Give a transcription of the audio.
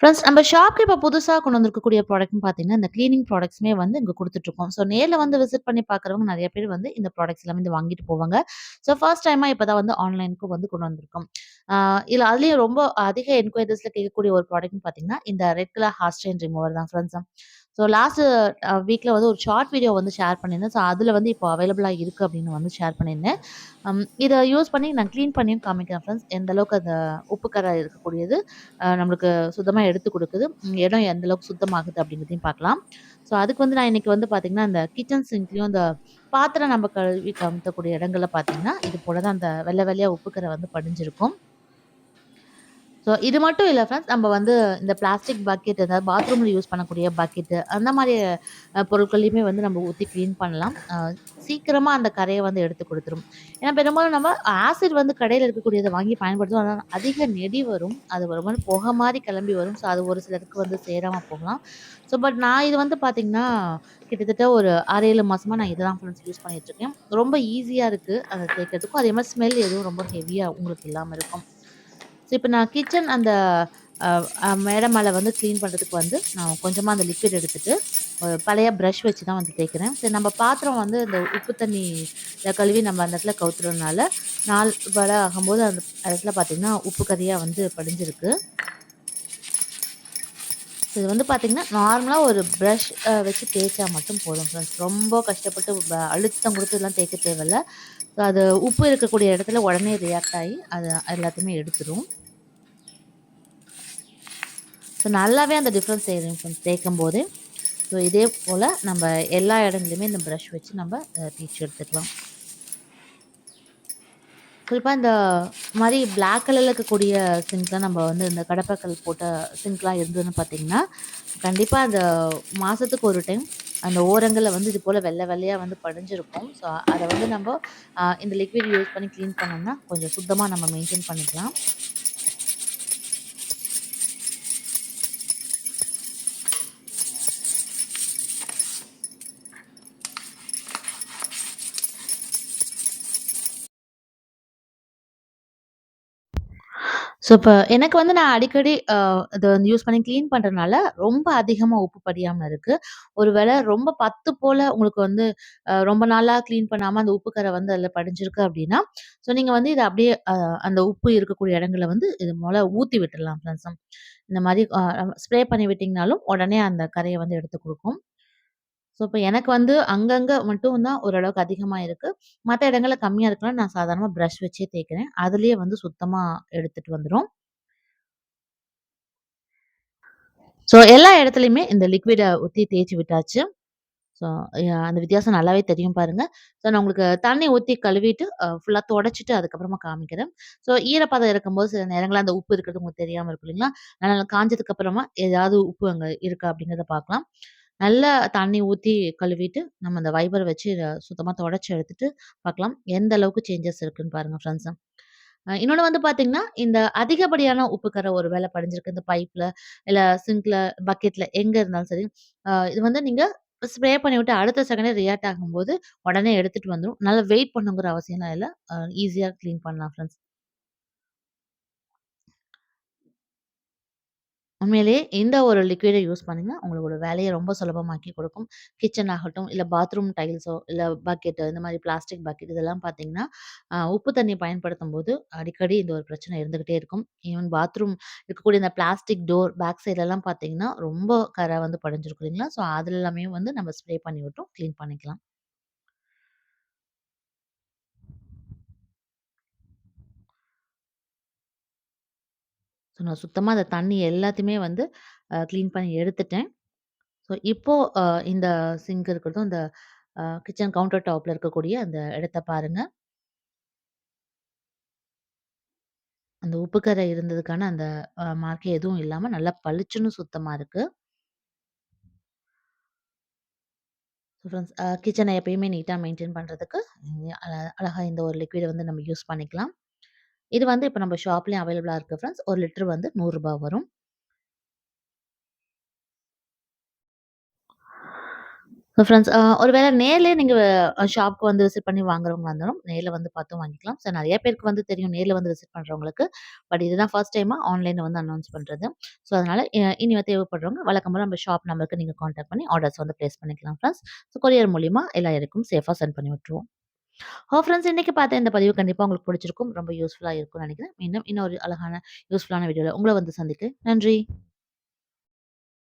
Friends நம்ம ஷாப்க்கு இப்போ புதுசாக கொண்டு வந்திருக்கக்கூடிய ப்ராடக்ட்னு பார்த்தீங்கன்னா, இந்த க்ளீனிங் ப்ராடக்ட்ஸுமே வந்து இங்கே கொடுத்துட்ருக்கோம் ஸோ நேரில் வந்து விசிட் பண்ணி பார்க்குறவங்க நிறைய பேர் வந்து இந்த ப்ராடக்ட்ஸ் எல்லாமே வந்து வாங்கிட்டு போவாங்க. ஸோ ஃபர்ஸ்ட் டைமாக இப்போ தான் வந்து ஆன்லைனுக்கும் வந்து கொண்டு வந்திருக்கோம். ஆ அதுலேயும் அதுலயும் ரொம்ப அதிக என்கொயரிஸில் கேட்கக்கூடிய ஒரு ப்ராடக்ட்னு பார்த்தீங்கன்னா, இந்த ரெட் கலர் ஹேர் ரிமூவர் தான் ஃப்ரெண்ட்ஸ். ஸோ லாஸ்ட் வீக்கில் வந்து ஒரு ஷார்ட் வீடியோ வந்து ஷேர் பண்ணியிருந்தேன். ஸோ அதில் வந்து இப்போ அவைலபிளாக இருக்குது அப்படின்னு வந்து ஷேர் பண்ணியிருந்தேன். இதை யூஸ் பண்ணி நான் க்ளீன் பண்ணியும் காமிக்கிறேன் ஃப்ரெண்ட்ஸ். எந்த அளவுக்கு அந்த உப்பு கரை இருக்கக்கூடியது நம்மளுக்கு சுத்தமாக எடுத்து கொடுக்குது இடம் எந்த அளவுக்கு சுத்தமாகுது அப்படிங்கிறதையும் பார்க்கலாம். ஸோ அதுக்கு வந்து நான் இன்றைக்கி வந்து பார்த்தீங்கன்னா, இந்த கிச்சன் சிங்க்லேயும் இந்த பாத்திரம் நம்ம கழுவி கமுத்தக்கூடிய இடங்களில் பார்த்தீங்கன்னா, இது போல தான் அந்த வெள்ளை வெள்ளையாக உப்பு கரை வந்து படிஞ்சிருக்கும். ஸோ இது மட்டும் இல்லை ஃப்ரெண்ட்ஸ். நம்ம வந்து இந்த பிளாஸ்டிக் பக்கெட் அதாவது பாத்ரூமில் யூஸ் பண்ணக்கூடிய பக்கெட்டு அந்த மாதிரி பொருட்களையுமே வந்து நம்ம ஊற்றி க்ளீன் பண்ணலாம். சீக்கிரமாக அந்த கரையை வந்து எடுத்து கொடுத்துரும் ஏன்னா பெரும்பாலும் நம்ம ஆசிட் வந்து கடையில் இருக்கக்கூடியதை வாங்கி பயன்படுத்துவோம். அதனால் அதிக நெடி வரும். அது ரொம்ப புகை மாதிரி கிளம்பி வரும். ஸோ அது ஒரு சிலருக்கு வந்து சேராமல் போகலாம். ஸோ பட் நான் இது வந்து பார்த்தீங்கன்னா, கிட்டத்தட்ட ஒரு ஆறு ஏழு மாதமாக நான் இதெல்லாம் தான் ஃப்ரெண்ட்ஸ் யூஸ் பண்ணிட்டுருக்கேன். ரொம்ப ஈஸியாக இருக்குது அதை தேய்க்கிறதுக்கும். அதே மாதிரி ஸ்மெல் எதுவும் ரொம்ப ஹெவியாக உங்களுக்கு இல்லாமல் இருக்கும். ஸோ இப்போ நான் கிச்சன் அந்த அ மேலே வந்து க்ளீன் பண்ணுறதுக்கு வந்து நான் கொஞ்சமாக அந்த லிக்விட் எடுத்துகிட்டு ஒரு பழைய ப்ரஷ் வச்சு தான் வந்து தேய்க்கிறேன். சரி நம்ம பாத்திரம் வந்து இந்த உப்பு தண்ணி கழுவி நம்ம அந்த இடத்துல கவுத்துறதுனால, நாள் வடை ஆகும்போது அந்த இடத்துல பார்த்தீங்கன்னா, உப்பு கறியாக வந்து படிஞ்சிருக்கு. இது வந்து பார்த்திங்கன்னா நார்மலாக ஒரு ப்ரஷ் வச்சு தேய்ச்சா மட்டும் போதும் ஃப்ரெண்ட்ஸ். ரொம்ப கஷ்டப்பட்டு ப அழுத்தம் இதெல்லாம் தேய்க்க தேவையில்ல. ஸோ அது உப்பு இருக்கக்கூடிய இடத்துல உடனே ரியாக்ட் ஆகி அது எல்லாத்தையுமே எடுத்துரும். ஸோ நல்லாவே அந்த டிஃப்ரென்ஸ் தெரியும் ஃப்ரெண்ட்ஸ் தேய்க்கும்போதே. ஸோ இதே போல் நம்ம எல்லா இடங்களையுமே இந்த ப்ரஷ் வச்சு நம்ம அ எடுத்துக்கலாம். குறிப்பாக இந்த மாதிரி பிளாக் கலரில் இருக்கக்கூடிய சிங்க்லாம் நம்ம வந்து இந்த கடப்பாக்கல் போட்ட சிங்க்லாம் இருந்ததுன்னு பார்த்தீங்கன்னா, கண்டிப்பாக அந்த மாதத்துக்கு ஒரு டைம் அந்த ஓரங்களில் வந்து இது போல் வெள்ளை வெள்ளையாக வந்து படிஞ்சிருக்கும். ஸோ அதை வந்து நம்ம இந்த லிக்விட் யூஸ் பண்ணி க்ளீன் பண்ணோம்னா, கொஞ்சம் சுத்தமாக நம்ம மெயின்டெயின் பண்ணிக்கலாம். ஸோ இப்ப எனக்கு வந்து நான் அடிக்கடி அ வந்து யூஸ் பண்ணி கிளீன் பண்றனால, ரொம்ப அதிகமா உப்பு படியாம இருக்கு. ஒருவேள ரொம்ப 10 போல உங்களுக்கு வந்து அ ரொம்ப நாளா கிளீன் பண்ணாம அந்த உப்பு கரை வந்து அதில படிஞ்சிருக்கு அப்டின்னா, ஸோ நீங்க வந்து இத அப்படியே அ அந்த உப்பு இருக்கக்கூடிய இடங்கள்ல வந்து இது போல ஊத்தி விட்டுறலாம் ஃப்ரெண்ட்ஸும் இந்த மாரி அ ஸ்ப்ரே பண்ணி விட்டீங்கனாலும், உடனே அந்த கரையை வந்து எடுத்து குடுக்கும். ஸோ இப்போ எனக்கு வந்து அங்கங்கே மட்டும் தான் ஓரளவுக்கு அதிகமாக இருக்கு. மற்ற இடங்களில் கம்மியாக இருக்கலாம் நான் சாதாரணமாக ப்ரஷ் வச்சே தேய்க்கிறேன். அதுலேயே வந்து சுத்தமாக எடுத்துட்டு வந்துடும் ஸோ எல்லா இடத்துலையுமே இந்த லிக்விடை ஊற்றி தேய்ச்சி விட்டாச்சு. ஸோ அந்த வித்தியாசம் நல்லாவே தெரியும் பாருங்க. ஸோ நான் உங்களுக்கு தண்ணி ஊற்றி கழுவிட்டு ஃபுல்லாக தொடச்சிட்டு அதுக்கப்புறமா காமிக்கிறேன். ஸோ ஈரப்பதம் இருக்கும்போது சில நேரங்களில் அந்த உப்பு இருக்கிறது உங்களுக்கு தெரியாமல் இருக்கும் இல்லைங்களா? அதனால் காஞ்சதுக்கு அப்புறமா ஏதாவது உப்பு அங்கே இருக்கா அப்படிங்கிறத பார்க்கலாம். நல்லா தண்ணி ஊற்றி கழுவிட்டு, நம்ம அந்த வைப்பர் வச்சு சுத்தமாக தொடச்சி எடுத்துட்டு பார்க்கலாம். எந்த அளவுக்கு சேஞ்சஸ் இருக்குன்னு பாருங்கள் ஃப்ரெண்ட்ஸ். இன்னொன்று வந்து பார்த்தீங்கன்னா, இந்த அதிகப்படியான உப்பு கரை ஒரு வேலை படிஞ்சிருக்கு இந்த பைப்பில் இல்லை சிங்கில் பக்கெட்டில் எங்கே இருந்தாலும் சரி, இது வந்து நீங்கள் ஸ்ப்ரே பண்ணிவிட்டு அடுத்த செகண்டே ரியாக்ட் ஆகும்போது, உடனே எடுத்துகிட்டு வந்துடும் நல்லா வெயிட் பண்ணுங்கிற அவசியம்லாம் இல்லை ஈஸியாக க்ளீன் பண்ணலாம் ஃப்ரெண்ட்ஸ். உண்மையிலேயே இந்த ஒரு லிக்விடை யூஸ் பண்ணீங்கன்னா, உங்களோட வேலையை ரொம்ப சுலபமாக்கி கொடுக்கும். கிச்சன் ஆகட்டும், இல்லை பாத்ரூம் டைல்ஸோ, இல்லை பக்கெட்டு இந்த மாதிரி பிளாஸ்டிக் பக்கெட் இதெல்லாம் பார்த்தீங்கன்னா, உப்பு உப்பு பயன்படுத்தும் போது அடிக்கடி இந்த ஒரு பிரச்சனை இருந்துகிட்டே இருக்கும். ஈவன் பாத்ரூம் இருக்கக்கூடிய இந்த பிளாஸ்டிக் டோர் பேக் சைட்லலாம் பார்த்தீங்கன்னா, ரொம்ப கரை வந்து படிஞ்சிருக்கும் இல்லைங்களா? ஸோ அதுல எல்லாமே வந்து நம்ம ஸ்ப்ரே பண்ணி விட்டோம் க்ளீன் பண்ணிக்கலாம். ஸோ நான் சுத்தமாக அந்த தண்ணி எல்லாத்தையுமே வந்து க்ளீன் பண்ணி எடுத்துட்டேன். ஸோ இப்போது இந்த சிங்க் இருக்கட்டும், இந்த கிச்சன் கவுண்டர் டாப்பில் இருக்கக்கூடிய அந்த இடத்த பாருங்க. அந்த உப்பு கரை இருந்ததுக்கான அந்த மார்க்கே எதுவும் இல்லாமல் நல்லா பளிச்சுன்னு சுத்தமாக இருக்குது ஸோ ஃப்ரெண்ட்ஸ் கிச்சனை எப்பயுமே நீட்டாக மெயின்டைன் பண்ணுறதுக்கு அழகாக இந்த ஒரு லிக்விடை வந்து நம்ம யூஸ் பண்ணிக்கலாம். இது வந்து இப்ப நம்ம ஷாப்லயும் அவைலபிளா இருக்கு ஃப்ரெண்ட்ஸ். 1 லிட்டர் வந்து ரூ. 100 வரும். ஸோ ஃப்ரெண்ட்ஸ் அ ஒரு வேளை நேர்லயே நீங்க அ ஷாப்க்கு வந்து விசிட் பண்ணி வாங்குறவங்களா இருந்தாலும், நேர்ல வந்து பார்த்தும் வாங்கிக்கலாம். ஸோ நெறைய பேருக்கு வந்து தெரியும் நேர்ல வந்து விசிட் பண்றவங்களுக்கு. பட் இதுதான் ஃபர்ஸ்ட் டைமா ஆன்லைன்ல வந்து அனௌன்ஸ் பண்றது. ஸோ அதனால இ இனி தேவைப்படுறவங்க வழக்கம் போல நம்ம ஷாப் நம்பருக்கு நீங்க கான்டாக்ட் பண்ணி ஆர்டர்ஸ் வந்து பிளேஸ் பண்ணிக்கலாம் ஃப்ரெண்ட்ஸ். ஸோ கொரியர் மூலியமா எல்லா இடக்கும் சேஃபா சென்ட் பண்ணி விட்டுருவோம். ஹோ ஃப்ரெண்ட்ஸ் இன்னைக்கு பார்த்த இந்த பதிவு கண்டிப்பா உங்களுக்கு பிடிச்சிருக்கும். ரொம்ப யூஸ்ஃபுல்லா இருக்கும்னு நினைக்கிறேன் இன்னும் இன்னொரு அழகான யூஸ்ஃபுல்லான வீடியோல உங்களை வந்து சந்திக்கிறேன். நன்றி.